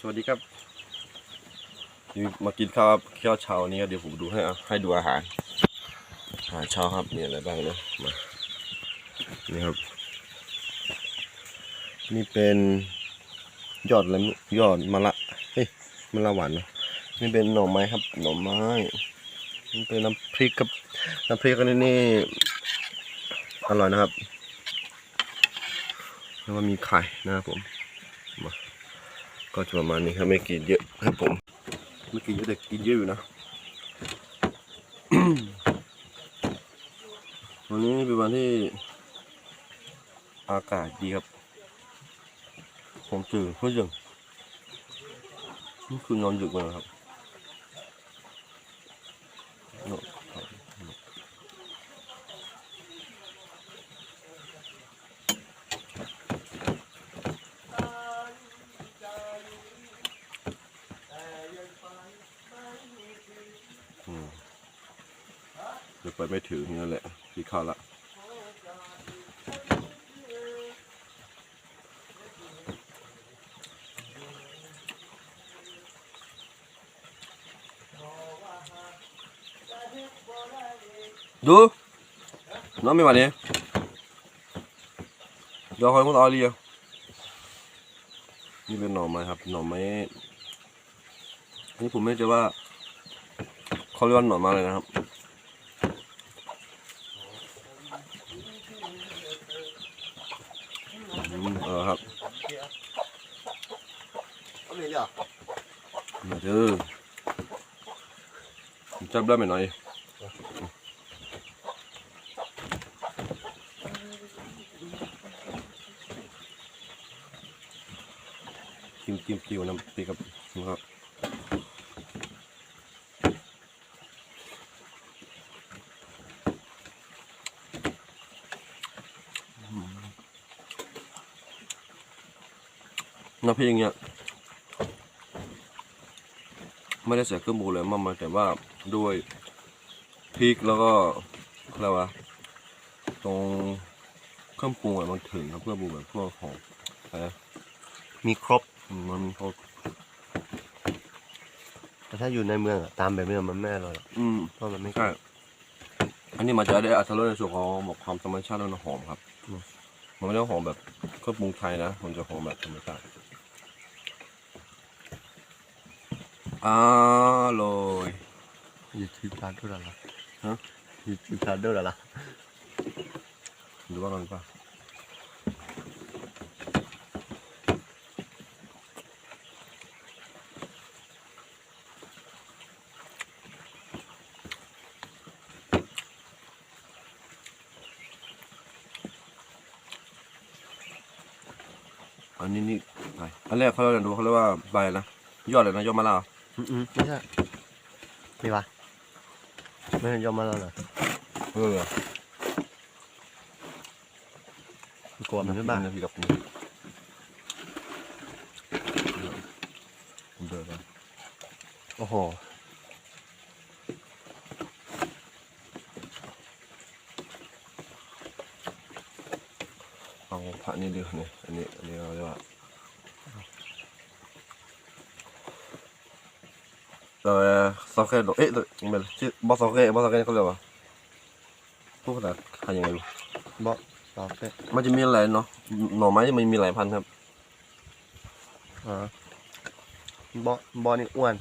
สวัสดีครับมากินข้าวครับข้าวเช้านี้เดี๋ยวผมดูให้ให้ดูอาหารอาหารเช้าครับมีอะไรบ้างนะมานี่ครับ นี่เป็นยอดอะไรยอดมะละเฮ้ยมะละหวานเนะนี่เป็นหน่อไม้ครับ หน่อไม้นี่เป็นน้ำพริกครับน้ำพริกอันนี้นี่อร่อยนะครับแล้วก็มีไข่นะครับผม ก็จะประมาณนี้ครับไม่กินเยอะครับผมไม่กินเยอะแต่กินเยอะอยู่นะวันนี้เป็นวันที่อากาศดีครับ ผมตื่นเพื่อยังนี่คือนอนดึกมาแล้วครับนอนอืมเดี๋ยว ไปไม่ถึงนี่นแหละที่เข้าละดูน้องไม่มาเนี่ยเดี๋ยวคอยมุดเอาลีอะนี่เป็นหน่อไม้ครับ หน่อไม้นี่ผมไม่แน่ใจว่าเขาเรียกว่าหน่อไม้อะไรนะครับ อืมเออครับ นี่เดียว มาเด้อ จับได้ไหมหน่อยจิ้มจิ้มจิ้มน้ำพริกครับนะครับน้ำพริกอย่ยางเงี้ย ไม่ได้ใส่เครื่องปรุงเลยมากมายแต่ว่าด้วยพริกแล้วก็อะไรวะตรงเครื่องปรุงอะมันถึงครับเครื่องปรุงแบบพวกของอะไรนะมีครบอืมมันมีเขาแต่ถ้าอยู่ในเมืองอะตามแบบนี้มันไม่อร่อยหรอกอืม เพราะมันไม่ใช่ อันนี้มันจะได้อัตรสในส่วนของบอกความธรรมชาติและหอมครับมันไม่ได้หอมแบบเครื่องปรุงไทยนะ มันจะหอมแบบธรรมชาติอร่อย อยู่ที่ทานด้วยหรอ ฮะ อยู่ที่ทาน ด้วยหรอดูว่ากันป่ะอันนี้นี่ใบอันแรกเขาเรียกดูเขาเรียกว่าใบนะยอดเลยนะยอดมะลาว อืมๆไม่ใช่นี่ปะไม่ใช่ยอมมาแล้วเหรอเออกลัวมันไม่บ้างนะพี่กับนี่ผมเดินไปโอ้โหเอาผักนี่ดีกว่านี่อันนี้อันนี้เราเรียกว่า เออซอสเกตเอ๊ะไม่ชื่อบอสซอสเกตบอสซอสเกตเขาเรียกว่าพูดภาษาไทยยังไงดูบอตอบเต้มันจะมีหลายเนาะหน่อไม้มันมีหลายพันธุ์ครับอ่าบอบอนี่อ้วน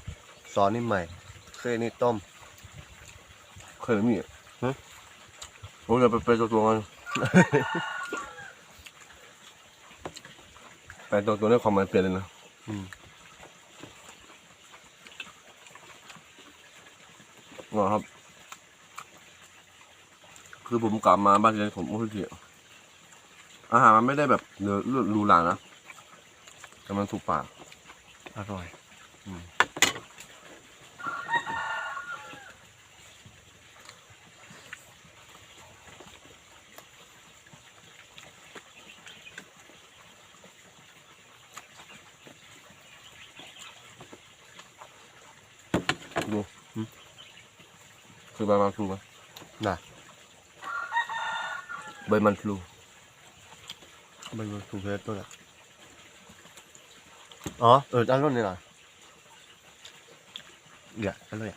สอนนี่ใหม่ เคยนี่ต้ม เคยมีอะฮะโอ้ยไปไปตัวตัวกันไปตัวตัวนี้ความหมายเปลี่ยนเลยนะอืม อ๋อครับ คือผมกลับมาบ้านเรียนผมโอ้ยเกลียดอาหารมันไม่ได้แบบเนื้อหรูหรานะแต่มันถูกปากอร่อยดู คือใบมันพลูไหมน่ะใบมันพลูมันถูกเพชรตัวน่ะอ๋อเออด้านนู้นนี่หน่อยเดี๋ยวด้านนู้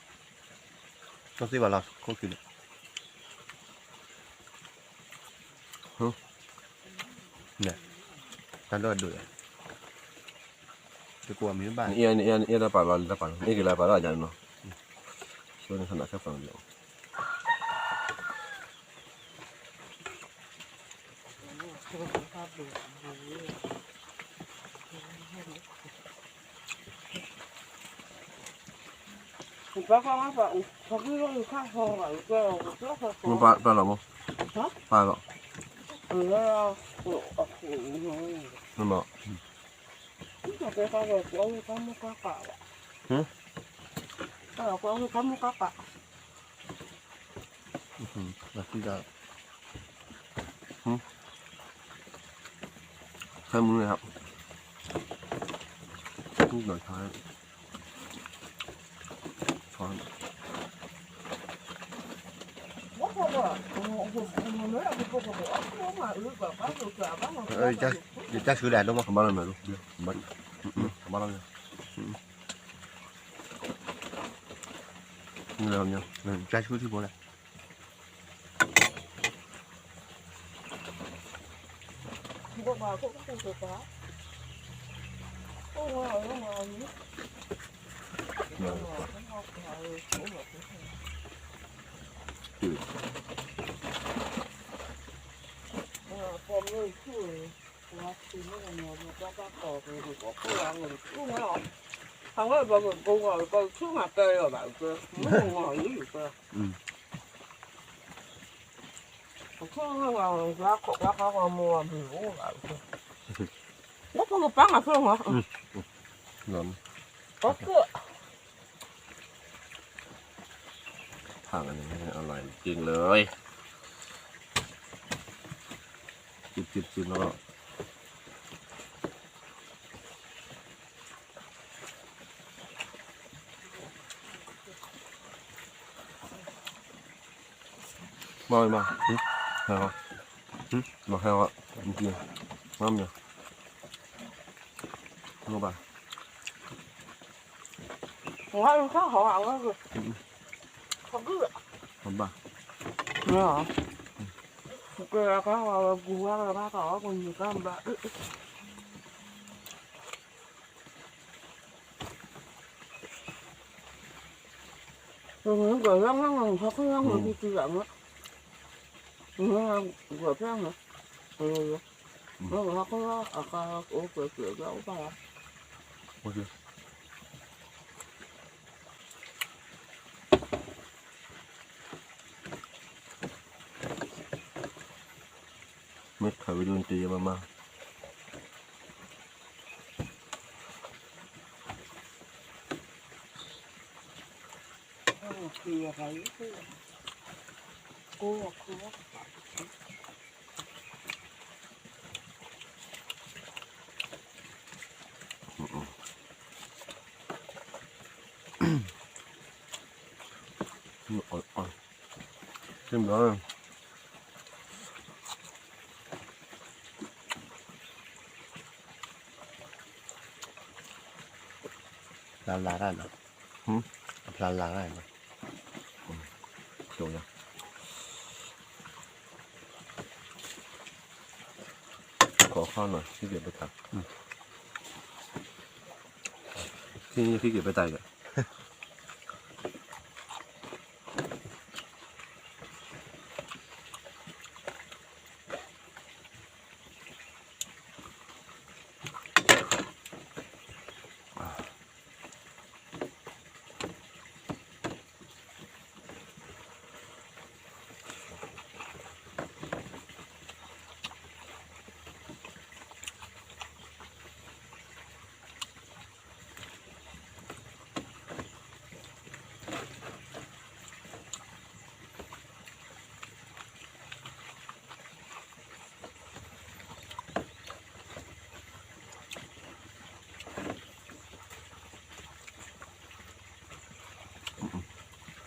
นเนี่ยต้องสิว่าเราก็คือฮึเนี่ยด้านนู้นดูเลยจะกลัวมีบ้านเอียนเอียนเอี ยนได้ปลาได้ปลานี่กี่ลายปลาได้จังเนาะช่วยขน bộ bà cũng không được quá không ngồi không ngồi nhỉ Ừ. À, phòng người chui quá thì nó là nhiều mà các bác cỏ thì có cô là người cũng ngồi không có bao giờ cô ngồi cô xuống mặt cây rồi bảo cơ nó ngồi như vậy ừ. 그냥 라코 라카가 뭐야 뭐 야. 뭐 그거 빵아 그런 거. 넌. 어그 ผักอันนี้อร่อยจริงเลยจิบจิบจิบแล้วมาเลยมา heo ừ, mà heo ạ bên kia ngon nhỉ ngon bà ngon khá hổ ảo ngon rồi không cứ ạ không bà nghe hả cái là cá hòa là cù quá là ba cỏ còn nhiều cá bà rồi nó gửi lắm lắm rồi sao cứ lắm rồi đi tư lắm á 그냥 그냥 그냥 하고 아까 오고 그거 오빠야 어디 mất khởi luôn tùy mà mà Hãy subscribe cho kênh Ghiền Mì Gõ Để không bỏ lỡ นี่อดอ่อนเต็มร้อยลาลาได้ไหมหืมลาลาได้ไหมโดนแล้ขอข้าวหน่อยที่เก็บไปตักที่นี่ที่เก็บไปตัก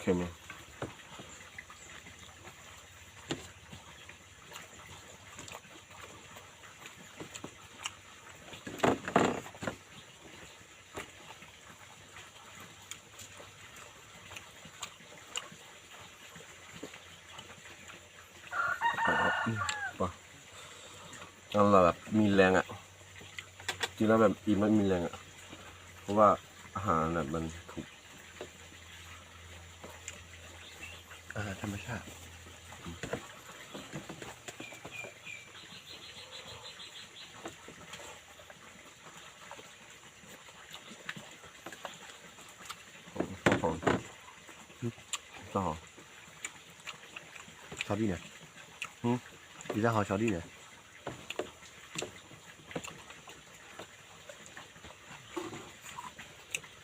เค็มเลยนั่นแหละบบมีแรงอะ่ะจริงแล้วแบบอิ่มไม่มีแรงอะ่ะ เพราะว่าอาหารแบบมันถูก รธรรมชาติหอมก็หอมชอบดีเนี่ยหืมดีจ้าเขาชอบดีเนี่ย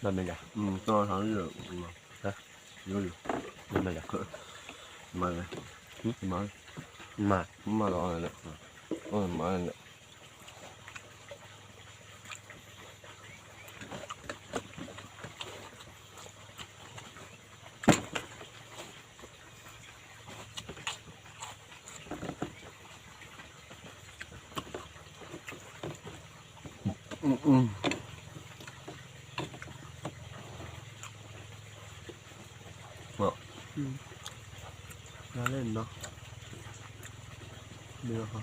นั่น เป็นไงอืมก็ทำเยอะอืม ฮะ เยอะอยู่ นั่นเป็นไง มาเลยมา มา มาแล้วอะไรเนี่ยเออมาเนี่ย อืมอืม น่าเล่นเนาะเนื้อเขา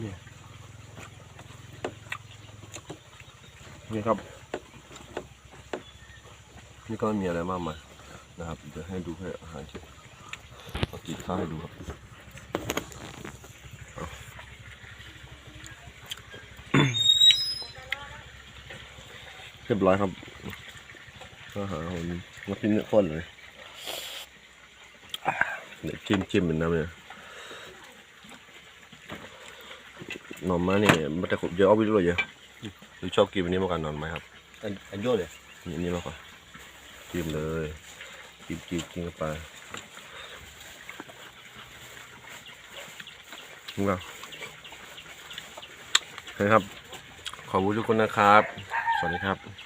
เนี่ย นี่ครับ นี่ก็ไม่มีอะไรมากมายนะครับเดี๋ยวให้ดูแค่อาหารเฉยเอากินข้าวให้ดูครับเรียบร้อยครับอาหารของนักพิมพ์ข้นเลยเดี๋ยวจิ้มจิ้มเป็นน้ำเนี่ยหน่อไม้นี่ยมันจะขบเยอะเอาไปด้วยเยอะ หรือชอบกินอันนี้มากกว่าหน่อไม้ครับ อันอันโยเลยนี่นี่มากกว่าจิ้มเลยจิ้มจิ้มจิ้มเข้าไปนี่ก็โอเคครับ ขอบคุณทุกคนนะครับ สวัสดีครับ